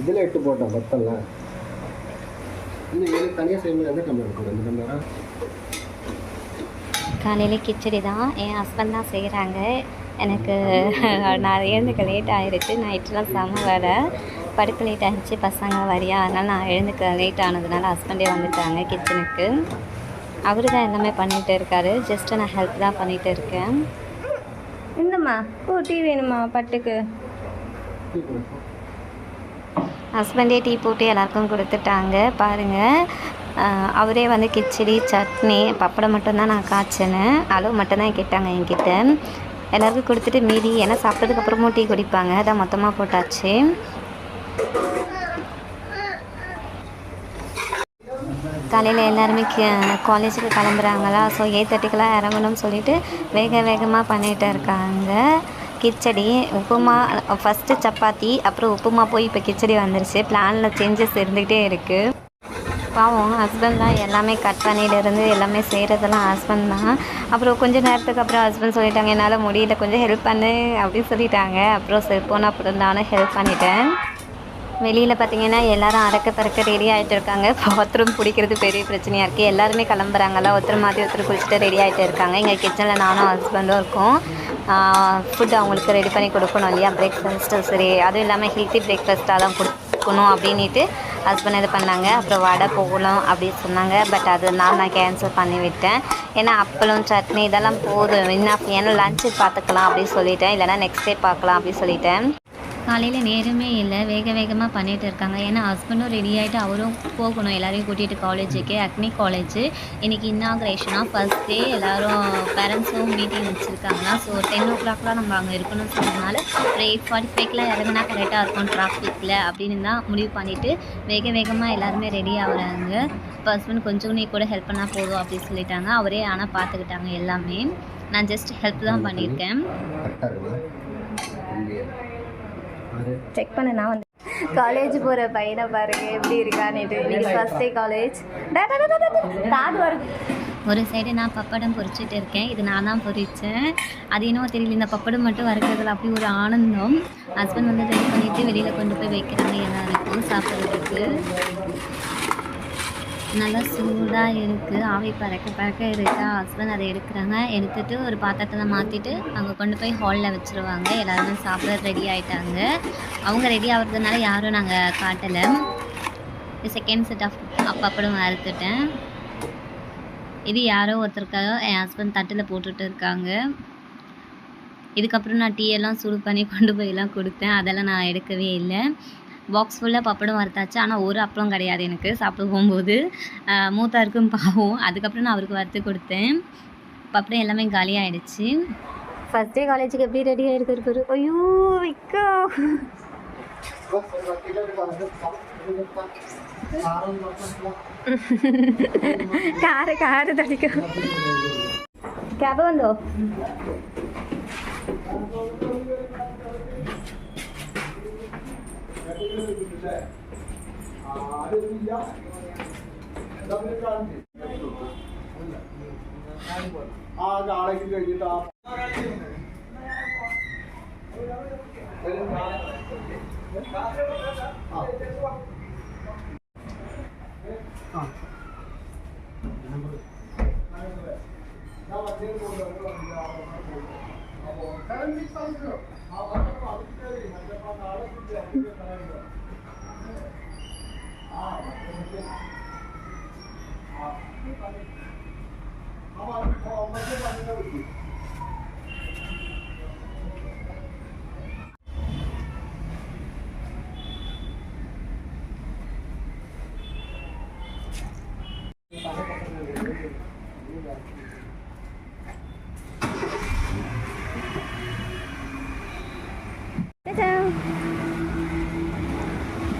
இதில் எட்டு போட்டோம் பத்தல இன்னும் எனக்கு தனியாக செய்யும்போது எந்த டம்ளர் இருக்கும் ரெண்டு டம்ளரா காலையில் கிச்சடி தான். என் ஹஸ்பண்ட் தான் செய்கிறாங்க எனக்கு நான் எழுந்துக்க லேட் ஆயிடுச்சு நைட்லாம் செம வேலை. படுக்க லேட் ஆகிடுச்சு பசங்க வரியா? அதனால் நான் எழுந்துக்க லேட் ஆனதுனால ஹஸ்பண்டே வந்துட்டாங்க கிச்சனுக்கு அவரு தான் எல்லாமே பண்ணிகிட்டு இருக்காரு. ஜஸ்ட்டு நான் ஹெல்ப் தான் பண்ணிகிட்டு இருக்கேன். இந்தம்மா ஓ டீ வேணுமா? பட்டுக்கு. ஹஸ்பண்டே டீ போட்டு எல்லாருக்கும் கொடுத்துட்டாங்க. பாருங்கள் அவரே வந்து கிச்சடி சட்னி பப்படம் மட்டும்தான் நான் காய்ச்சினேன். அளவு மட்டும்தான் கேட்டாங்க என்கிட்ட. எல்லாருக்கும் கொடுத்துட்டு மீதி ஏன்னா சாப்பிட்டதுக்கு அப்புறமும் டீ குடிப்பாங்க. அதான் மொத்தமாக போட்டாச்சு. காலையில் எல்லாருமே காலேஜுக்கு கிளம்புறாங்களா? ஸோ எயிட் தேர்ட்டிக்கெலாம் இறங்கணும்னு சொல்லிட்டு வேக வேகமாக பண்ணிகிட்டு இருக்காங்க. கிச்சடி உப்புமா ஃபஸ்ட்டு சப்பாத்தி அப்புறம் உப்புமா போய் இப்போ கிச்சடி வந்துருச்சு. பிளானில் சேஞ்சஸ் இருந்துக்கிட்டே இருக்குது பாவம் ஹஸ்பண்ட் தான் எல்லாமே கட் பண்ணியிலேருந்து எல்லாமே செய்கிறதெல்லாம் ஹஸ்பண்ட் தான். அப்புறம் கொஞ்ச நேரத்துக்கு அப்புறம் ஹஸ்பண்ட் சொல்லிட்டாங்க என்னால் முடியல கொஞ்சம் ஹெல்ப் பண்ணு அப்படின்னு சொல்லிட்டாங்க. அப்புறம் சரி போன அப்புறம் நானும் ஹெல்ப் பண்ணிட்டேன். வெளியில் பார்த்தீங்கன்னா எல்லாரும் அறக்க பறக்க ரெடி ஆகிட்டு இருக்காங்க. பாத்ரூம் பிடிக்கிறது பெரிய பிரச்சனையாக இருக்குது எல்லாருமே கிளம்புறாங்களா ஒருத்தர் மாற்றி ஒருத்தர் குளிச்சுட்டு ரெடி ஆகிட்டு இருக்காங்க. எங்கள் கிச்சனில் நானும் ஹஸ்பண்டும் இருக்கோம். ஃபுட் அவங்களுக்கு ரெடி பண்ணி கொடுக்கணும் இல்லையா? பிரேக்ஃபாஸ்ட்டு சரி அதுவும் இல்லாமல் ஹெல்த்தி பிரேக்ஃபாஸ்ட்டாக தான் கொடுக்கணும் அப்படின்ட்டு ஹஸ்பண்ட் இது பண்ணாங்க. அப்புறம் வடை போகலாம் அப்படின்னு சொன்னாங்க. பட் அது நான் நான் கேன்சல் பண்ணிவிட்டேன் ஏன்னா அப்பளம் சட்னி இதெல்லாம் போதும். என்ன ஏன்னா லஞ்சு பார்த்துக்கலாம் அப்படின்னு சொல்லிட்டேன். இல்லைனா நெக்ஸ்ட் டே பார்க்கலாம் அப்படின்னு சொல்லிட்டேன். காலையில் நேரமே இல்லை. வேக வேகமாக பண்ணிகிட்டு இருக்காங்க. ஏன்னா ஹஸ்பண்டும் ரெடி ஆகிட்டு அவரும் போகணும். எல்லாரையும் கூட்டிகிட்டு காலேஜுக்கு அக்னி காலேஜ் இன்றைக்கி இன்னாக்ரேஷனாக ஃபர்ஸ்ட் டே எல்லோரும் பேரண்ட்ஸும் மீட்டிங் வச்சுருக்காங்களா ஸோ டென் ஓ கிளாக்லாம் நம்ம அங்கே இருக்கணும்னு சொன்னதுனால ஒரு எயிட் ஃபார்ட்டி ஃபைவ்க்குலாம் இறங்குனா கரெக்டாக இருக்கும் டிராஃபிக்கில் அப்படின்னு தான் முடிவு பண்ணிவிட்டு வேக வேகமாக எல்லாருமே ரெடி ஆகுறாங்க. இப்போ ஹஸ்பண்ட் கொஞ்சம் நீ கூட ஹெல்ப் பண்ணால் போதும் அப்படின்னு சொல்லிட்டாங்க. அவரே ஆனால் பார்த்துக்கிட்டாங்க எல்லாமே. நான் ஜஸ்ட் ஹெல்ப் தான் பண்ணியிருக்கேன் கரெக்டாக இருக்குமா இல்லையா அது செக் பண்ண நான் வந்து காலேஜ் போகிற பையனை பாருங்க எப்படி இருக்கான்னுட்டு. இன்னைக்கு ஃபர்ஸ்ட் டே காலேஜ் காது வருது ஒரு சைடு நான் பப்படம் பொரிச்சிட்டு இருக்கேன். இது நான் தான் பொரித்தேன் அது என்னவோ தெரியல இந்த பப்படம் மட்டும் வறுக்கிறதுல அப்படி ஒரு ஆனந்தம். ஹஸ்பண்ட் வந்து ரெடி பண்ணிட்டு வெளியில் கொண்டு போய் வைக்கிறாங்க எல்லாருக்கும் சாப்பிட்றதுக்கு. நல்லா சூடாக இருக்குது ஆவி பறக்க பறக்க இருக்கா. ஹஸ்பண்ட் அதை எடுக்கிறாங்க. எடுத்துட்டு ஒரு பாத்திரத்தில் மாற்றிட்டு அங்கே கொண்டு போய் ஹாலில் வச்சுருவாங்க. எல்லாருமே சாப்பிட ரெடி ஆகிட்டாங்க அவங்க ரெடி ஆகிறதுனால யாரும் நாங்கள் காட்டலை. செகண்ட் செட் ஆஃப் பப்படம் அறுத்துட்டேன் இது யாரோ ஒருத்தருக்காக என் ஹஸ்பண்ட் தட்டில் போட்டுட்டு இருக்காங்க. இதுக்கப்புறம் நான் டீ எல்லாம் சூடு பண்ணி கொண்டு போயெல்லாம் கொடுத்தேன். அதெல்லாம் நான் எடுக்கவே இல்லை. பாக்ஸ் ஃபுல்லாக பப்படம் வறுத்தாச்சு ஆனால் ஒரு அப்பளம் கிடையாது எனக்கு சாப்பிட போகும்போது ஆஹ் மூத்தாருக்கும் பாவம் அதுக்கப்புறம் நான் அவருக்கு வறுத்து கொடுத்தேன் பப்படம் எல்லாமே காலியாகிடுச்சு ஃபர்ஸ்ட் டே காலேஜுக்கு எப்படி ரெடி ஆகிருக்கு பாரு ஐயோ விக்கா കാറ് കാറ് തടിക്കും ക്യാബ് വന്നോ ആ കാളയ്ക്ക് കഴിഞ്ഞിട്ട് ആ ആ സെവൻ സിക്സ് തൗസൻഡ് ആ നാളെ ആ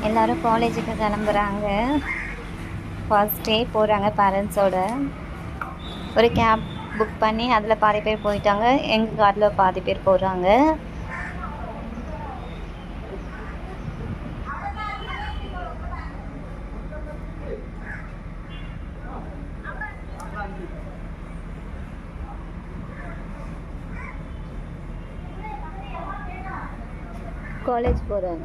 எல்லாரும் காலேஜுக்கு கிளம்புறாங்க. ஃபர்ஸ்ட் டே போகிறாங்க பேரண்ட்ஸோட ஒரு கேப் புக் பண்ணி அதில் பாதி பேர் போயிட்டாங்க. எங்கள் காரில் பாதி பேர் போகிறாங்க காலேஜ் போகிறேன்